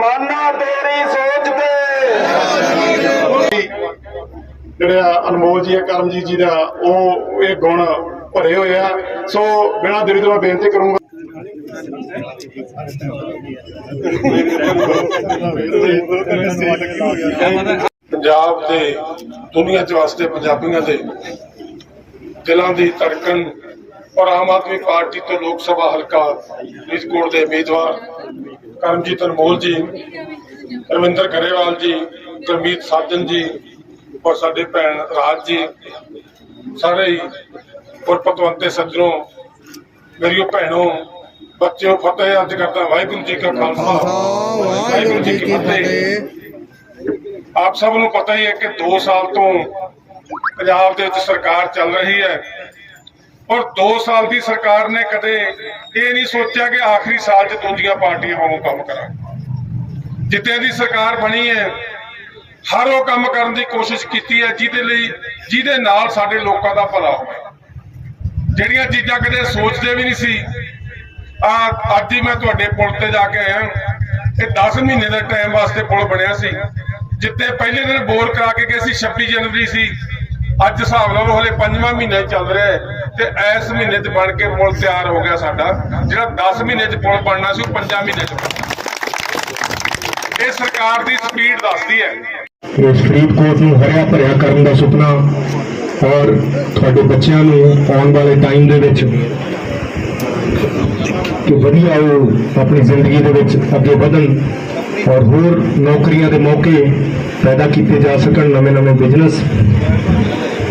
ਮਾਨਾ ਤੇਰੀ ਸੋਚ ਤੇ। ਜਿਹੜਾ ਅਨਮੋਲ ਜੀ ਹੈ ਕਰਮਜੀਤ ਜੀ ਦਾ ਉਹ ਇਹ ਗੁਣ ਭਰੇ ਹੋਏ ਆ। ਸੋ ਬਿਨਾਂ ਦੇਰੀ ਤੋਂ ਮੈਂ ਬੇਨਤੀ ਕਰੂੰਗਾ। ਪੰਜਾਬ ਦੇ ਦੁਨੀਆ ਚ ਵਾਸਤੇ ਪੰਜਾਬੀਆਂ ਦੇ ਦਿਲਾਂ ਦੀ ਧੜਕਣ ਔਰ ਆਮ ਆਦਮੀ ਪਾਰਟੀ ਤੋਂ ਲੋਕ ਸਭਾ ਹਲਕਾ ਫਰੀਦਕੋਟ ਦੇ ਉਮੀਦਵਾਰ ਕਰਮਜੀਤ ਅਨਮੋਲ ਜੀ ਰਵਿੰਦਰ ਗਰੇਵਾਲ ਜੀ ਗੁਰਮੀਤ ਸਾਜਨ ਜੀ ਔਰ ਸਾਡੇ ਭੈਣ ਰਾਜ ਜੀ ਸਾਰੇ ਹੀ ਔਰ ਪਤਵੰਤੇ ਸੱਜਣੋਂ ਮੇਰੀਓ ਭੈਣੋ ਬੱਚਿਓ ਫਤਿਹ ਅੱਜ ਕਰਦਾ ਵਾਹਿਗੁਰੂ ਜੀ ਕਾ ਖਾਲਸਾ। ਵਾਹਿਗੁਰੂ ਜੀ ਕੀ ਫਤਿਹ। ਆਪ ਸਭ ਨੂੰ ਪਤਾ ਹੀ ਹੈ ਕਿ 2 ਸਾਲ ਤੋਂ ਪੰਜਾਬ ਦੇ ਵਿੱਚ ਸਰਕਾਰ ਚੱਲ ਰਹੀ ਹੈ। ਔਰ 2 ਸਾਲ ਦੀ ਸਰਕਾਰ ਨੇ ਕਦੇ ਇਹ ਨਹੀਂ ਸੋਚਿਆ ਕਿ ਆਖਰੀ ਸਾਲ 'ਚ ਦੂਜੀਆਂ ਪਾਰਟੀਆਂ ਵਾਂਗੂ ਕੰਮ ਕਰਾਂ ਜਿੱਤੇ ਦੀ ਸਰਕਾਰ ਬਣੀ ਹੈ, ਹਰ ਉਹ ਕੰਮ ਕਰਨ ਦੀ ਕੋਸ਼ਿਸ਼ ਕੀਤੀ ਹੈ, ਜਿਹਦੇ ਲਈ, ਜਿਹਦੇ ਨਾਲ ਸਾਡੇ ਲੋਕਾਂ ਦਾ ਭਲਾ ਹੋਵੇ। ਜਿਹੜੀਆਂ ਚੀਜ਼ਾਂ ਕਦੇ ਸੋਚਦੇ ਵੀ ਨਹੀਂ ਸੀ, ਆ, ਅੱਜ ਹੀ ਮੈਂ ਤੁਹਾਡੇ ਪੁਲ ਤੇ ਜਾ ਕੇ ਆਇਆ। ਇਹ 10 ਮਹੀਨੇ ਦਾ ਟਾਈਮ ਵਾਸਤੇ ਪੁਲ ਬਣਿਆ ਸੀ। ਜਿੱਤੇ ਪਹਿਲੇ ਦਿਨ ਬੋਰ ਕਰਾ ਕੇ ਗਏ ਸੀ 26 ਜਨਵਰੀ ਸੀ। ਅੱਜ ਹਿਸਾਬ ਨਾਲ ਹਲੇ ਪੰਜਵਾਂ ਮਹੀਨਾ ਚੱਲ ਰਿਹਾ ਹੈ ਤੇ ਇਸ ਮਹੀਨੇ 'ਚ ਬਣ ਕੇ ਪੁਲ ਤਿਆਰ ਹੋ ਗਿਆ ਸਾਡਾ। ਜਿਹੜਾ 10 ਮਹੀਨੇ 'ਚ ਪੁਲ ਬਣਨਾ ਸੀ, ਉਹ 5 ਮਹੀਨੇ 'ਚ ਇਹ ਸਰਕਾਰ ਦੀ ਸਪੀਡ ਦੱਸਦੀ ਹੈ। ਇਸ ਫਰੀਦਕੋਟ ਨੂੰ ਹਰਿਆ ਭਰਿਆ ਕਰਨ ਦਾ ਸੁਪਨਾ ਔਰ ਤੁਹਾਡੇ ਬੱਚਿਆਂ ਨੂੰ ਆਉਣ ਵਾਲੇ ਟਾਈਮ ਦੇ ਵਿੱਚ ਕਿ ਵਧੀਆ ਉਹ ਆਪਣੀ ਜ਼ਿੰਦਗੀ ਦੇ ਵਿੱਚ ਅੱਗੇ ਵਧਣ ਔਰ ਹੋਰ ਨੌਕਰੀਆਂ ਦੇ ਮੌਕੇ ਪੈਦਾ ਕੀਤੇ ਜਾ ਸਕਣ ਨਵੇਂ-ਨਵੇਂ ਬਿਜ਼ਨਸ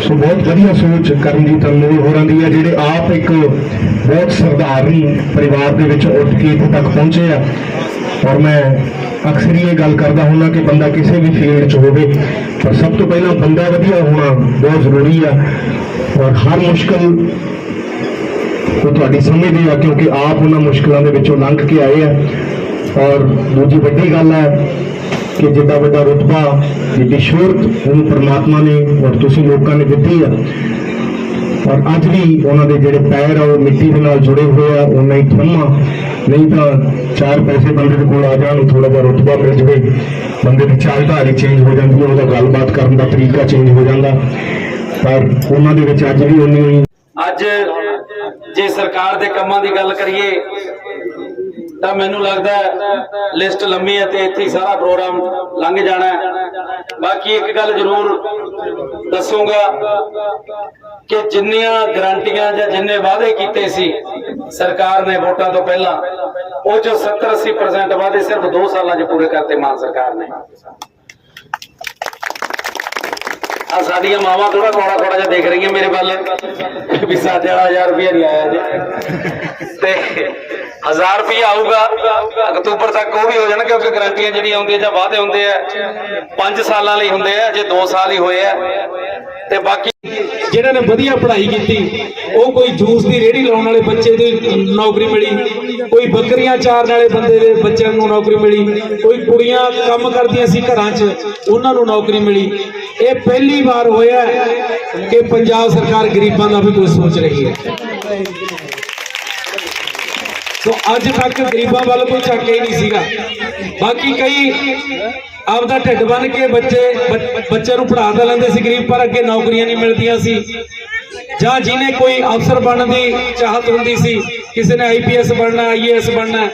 ਸੋ ਬਹੁਤ ਵਧੀਆ ਸੋਚ ਕਰਮਜੀਤ ਅਨਮੋਲ ਹੋਰਾਂ ਦੀ ਹੈ, ਜਿਹੜੇ ਆਪ ਇੱਕ ਬਹੁਤ ਸਰਦਾਰਨੀ ਪਰਿਵਾਰ ਦੇ ਵਿੱਚ ਉੱਠ ਕੇ ਇੱਥੇ ਤੱਕ ਪਹੁੰਚੇ ਆ। ਔਰ ਮੈਂ ਅਕਸਰ ਹੀ ਇਹ ਗੱਲ ਕਰਦਾ ਹੁੰਦਾ ਕਿ ਬੰਦਾ ਕਿਸੇ ਵੀ ਫੀਲਡ 'ਚ ਹੋਵੇ, ਪਰ ਸਭ ਤੋਂ ਪਹਿਲਾਂ ਬੰਦਾ ਵਧੀਆ ਹੋਣਾ ਬਹੁਤ ਜ਼ਰੂਰੀ ਆ। ਔਰ ਹਰ ਮੁਸ਼ਕਲ ਉਹ ਤੁਹਾਡੀ ਸਮਝਦੇ ਆ, ਕਿਉਂਕਿ ਆਪ ਉਹਨਾਂ ਮੁਸ਼ਕਲਾਂ ਦੇ ਵਿੱਚੋਂ ਲੰਘ ਕੇ ਆਏ ਆ। ਔਰ ਦੂਜੀ ਵੱਡੀ ਗੱਲ ਹੈ ਕਿ ਜਿੱਦਾਂ ਵੱਡਾ ਰੁਤਬਾ, ਜਿੱਡੀ ਸ਼ੋਹਰਤ ਉਹਨੂੰ ਪ੍ਰਮਾਤਮਾ ਨੇ ਔਰ ਤੁਸੀਂ ਲੋਕਾਂ ਨੇ ਦਿੱਤੀ ਆ। ਔਰ ਅੱਜ ਵੀ ਉਹਨਾਂ ਦੇ ਜਿਹੜੇ ਪੈਰ ਆ, ਉਹ ਮਿੱਟੀ ਦੇ ਨਾਲ ਜੁੜੇ ਹੋਏ ਆ, ਉਹਨਾਂ ਹੀ ਥੰਮਾ। ਨਹੀਂ ਤਾਂ ਚਾਰ ਪੈਸੇ ਬੰਦੇ ਦੇ ਕੋਲ ਆ ਜਾਣ ਥੋੜਾ ਜਿਹਾ ਰੁਤਬਾ ਮਿਲ ਜਵੇ। ਬੰਦੇ ਦੀ ਚਾਲਧਾਰੀ ਚੇਂਜ ਹੋ ਜਾਂਦੀ ਹੈ ਉਹਦਾ ਗੱਲਬਾਤ ਕਰਨ ਦਾ ਤਰੀਕਾ ਚੇਂਜ ਹੋ ਜਾਂਦਾ। ਪਰ ਉਹਨਾਂ ਦੇ ਵਿੱਚ ਅੱਜ ਵੀ ਉਨੀ ਹੋਈ ਅੱਜ ਜੇ ਸਰਕਾਰ ਦੇ ਕੰਮਾਂ ਦੀ ਗੱਲ ਕਰੀਏ ਤਾਂ ਮੈਨੂੰ ਲੱਗਦਾ ਲਿਸਟ ਲੰਮੀ ਹੈ ਤੇ ਇੱਥੇ ਹੀ ਸਾਰਾ ਪ੍ਰੋਗਰਾਮ ਲੰਘ ਜਾਣਾ ਬਾਕੀ ਇੱਕ ਗੱਲ ਜ਼ਰੂਰ ਦੱਸੂਗਾ ਕਿ ਜਿੰਨੀਆਂ ਗਰੰਟੀਆਂ ਜਾਂ ਜਿੰਨੇ ਵਾਅਦੇ ਕੀਤੇ ਸੀ ਸਰਕਾਰ ਨੇ ਵੋਟਾਂ ਤੋਂ ਪਹਿਲਾਂ, ਉਹ ਜੋ 70 80% ਵਾਅਦੇ ਸਿਰਫ 2 ਸਾਲਾਂ 'ਚ ਪੂਰੇ ਕਰਤੇ ਮਾਨ ਸਰਕਾਰ ਨੇ। ਆ ਸਾਡੀਆਂ ਮਾਵਾਂ ਥੋੜਾ ਥੋੜਾ ਥੋੜਾ ਜਿਹਾ ਦੇਖ ਰਹੀਆਂ ਮੇਰੇ ਵੱਲ, ਵੀ ਸਾਡੇ ਵਾਲਾ 1000 ਰੁਪਇਆ ਨਹੀਂ ਆਇਆ ਜੀ। ਤੇ 1000 ਰੁਪਇਆ ਆਊਗਾ, ਅਕਤੂਬਰ ਤੱਕ ਉਹ ਵੀ ਹੋ ਜਾਣਾ, ਕਿਉਂਕਿ ਗਰੰਟੀਆਂ ਜਿਹੜੀਆਂ ਹੁੰਦੀਆਂ ਜਾਂ ਵਾਅਦੇ ਹੁੰਦੇ ਆ 5 ਸਾਲਾਂ ਲਈ ਹੁੰਦੇ ਆ, ਜੇ 2 ਸਾਲ ਹੀ ਹੋਏ ਆ। ਤੇ ਬਾਕੀ ਜਿਹਨਾਂ ਨੇ ਵਧੀਆ ਪੜ੍ਹਾਈ ਕੀਤੀ, ਉਹ ਕੋਈ ਜੂਸ ਦੀ ਰੇਹੜੀ ਲਾਉਣ ਵਾਲੇ ਬੱਚੇ ਦੀ ਨੌਕਰੀ ਮਿਲੀ, ਕੋਈ ਬੱਕਰੀਆਂ ਚਾਰਨ ਵਾਲੇ ਬੰਦੇ ਦੇ ਬੱਚਿਆਂ ਨੂੰ ਨੌਕਰੀ ਮਿਲੀ, ਕੋਈ ਕੁੜੀਆਂ ਕੰਮ ਕਰਦੀਆਂ ਸੀ ਘਰਾਂ 'ਚ, ਉਹਨਾਂ ਨੂੰ ਨੌਕਰੀ ਮਿਲੀ। ਇਹ ਪਹਿਲੀ ਵਾਰ ਹੋਇਆ ਕਿ ਪੰਜਾਬ ਸਰਕਾਰ ਗਰੀਬਾਂ ਦਾ ਵੀ ਕੋਈ ਸੋਚ ਰਹੀ ਹੈ। ਸੋ ਅੱਜ ਤੱਕ ਗਰੀਬਾਂ ਵੱਲ ਕੋਈ ਝਾਕਿਆ ਹੀ ਨਹੀਂ ਸੀਗਾ। ਬਾਕੀ ਕਈ ਆਪਦਾ ਢਿੱਡ ਬੰਨ ਕੇ ਬੱਚੇ ਬੱਚਿਆਂ ਨੂੰ ਪੜ੍ਹਾ ਤਾਂ ਲੈਂਦੇ ਸੀ ਗਰੀਬ, ਪਰ ਅੱਗੇ ਨੌਕਰੀਆਂ ਨਹੀਂ ਮਿਲਦੀਆਂ ਸੀ। ਜਾਂ ਜਿਹਨੇ ਕੋਈ ਅਫਸਰ ਬਣਨ ਦੀ ਚਾਹਤ ਹੁੰਦੀ ਸੀ, ਕਿਸੇ ਨੇ ਆਈਪੀਐਸ ਬਣਨਾ ਆਈਏਐਸ ਬਣਨਾ,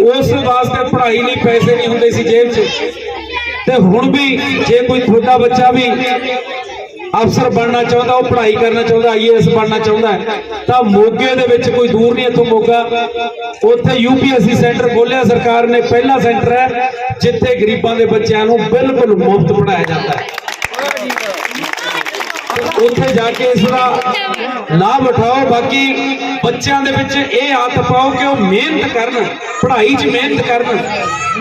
ਉਸ ਵਾਸਤੇ ਪੜ੍ਹਾਈ ਲਈ ਪੈਸੇ ਨਹੀਂ ਹੁੰਦੇ ਸੀ ਜੇਬ 'ਚ। ਤੇ ਹੁਣ ਵੀ ਜੇ ਕੋਈ ਤੁਹਾਡਾ ਬੱਚਾ ਵੀ ਅਫਸਰ ਬਣਨਾ ਚਾਹੁੰਦਾ, ਉਹ ਪੜ੍ਹਾਈ ਕਰਨਾ ਚਾਹੁੰਦਾ ਆਈਏਐਸ ਬਣਨਾ ਚਾਹੁੰਦਾ, ਤਾਂ ਮੋਗੇ ਦੇ ਵਿੱਚ ਕੋਈ ਦੂਰ ਨਹੀਂ ਇੱਥੋਂ ਮੋਗਾ। ਉੱਥੇ ਯੂਪੀਐਸਸੀ ਸੈਂਟਰ ਖੋਲਿਆ ਸਰਕਾਰ ਨੇ ਪਹਿਲਾ ਸੈਂਟਰ ਹੈ, ਜਿੱਥੇ ਗਰੀਬਾਂ ਦੇ ਬੱਚਿਆਂ ਨੂੰ ਬਿਲਕੁਲ ਮੁਫਤ ਪੜਾਇਆ ਜਾਂਦਾ ਹੈ। ਉੱਥੇ ਜਾ ਕੇ ਇਸ ਦਾ ਲਾਭ ਉਠਾਓ, ਬਾਕੀ ਬੱਚਿਆਂ ਦੇ ਵਿੱਚ ਇਹ ਆਦਤ ਪਾਓ ਕਿ ਉਹ ਮਿਹਨਤ ਕਰਨ, ਪੜ੍ਹਾਈ 'ਚ ਮਿਹਨਤ ਕਰਨ।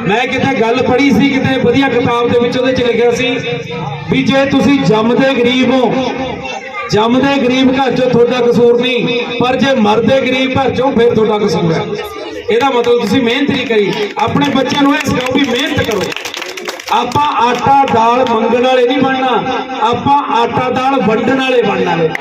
ਮੈਂ ਕਿਤੇ ਗੱਲ ਪੜ੍ਹੀ ਸੀ, ਕਿਤੇ ਵਧੀਆ ਕਿਤਾਬ ਦੇ ਵਿੱਚ ਉਹਦੇ 'ਚ ਲਿਖਿਆ ਸੀ ਵੀ ਜੇ ਤੁਸੀਂ ਜੰਮਦੇ ਗਰੀਬ ਹੋ ਜੰਮਦੇ ਗਰੀਬ ਘਰ ਚੋਂ ਤੁਹਾਡਾ ਕਸੂਰ ਨਹੀਂ, ਪਰ ਜੇ ਮਰਦੇ ਗਰੀਬ ਘਰ ਚੋਂ ਫਿਰ ਤੁਹਾਡਾ ਕਸੂਰ ਹੈ। ਇਹਦਾ ਮਤਲਬ ਤੁਸੀਂ ਮਿਹਨਤ ਨਹੀਂ ਕਰੀ। ਆਪਣੇ ਬੱਚਿਆਂ ਨੂੰ ਇਹ ਸਿਖਾਓ ਵੀ ਮਿਹਨਤ ਕਰੋ। ਆਪਾਂ ਆਟਾ, ਦਾਲ ਮੰਗਣ ਵਾਲੇ ਨਹੀਂ ਬਣਨਾ। ਆਪਾਂ ਆਟਾ, ਦਾਲ ਵੰਡਣ ਵਾਲੇ ਬਣਨਾ। ਹੈ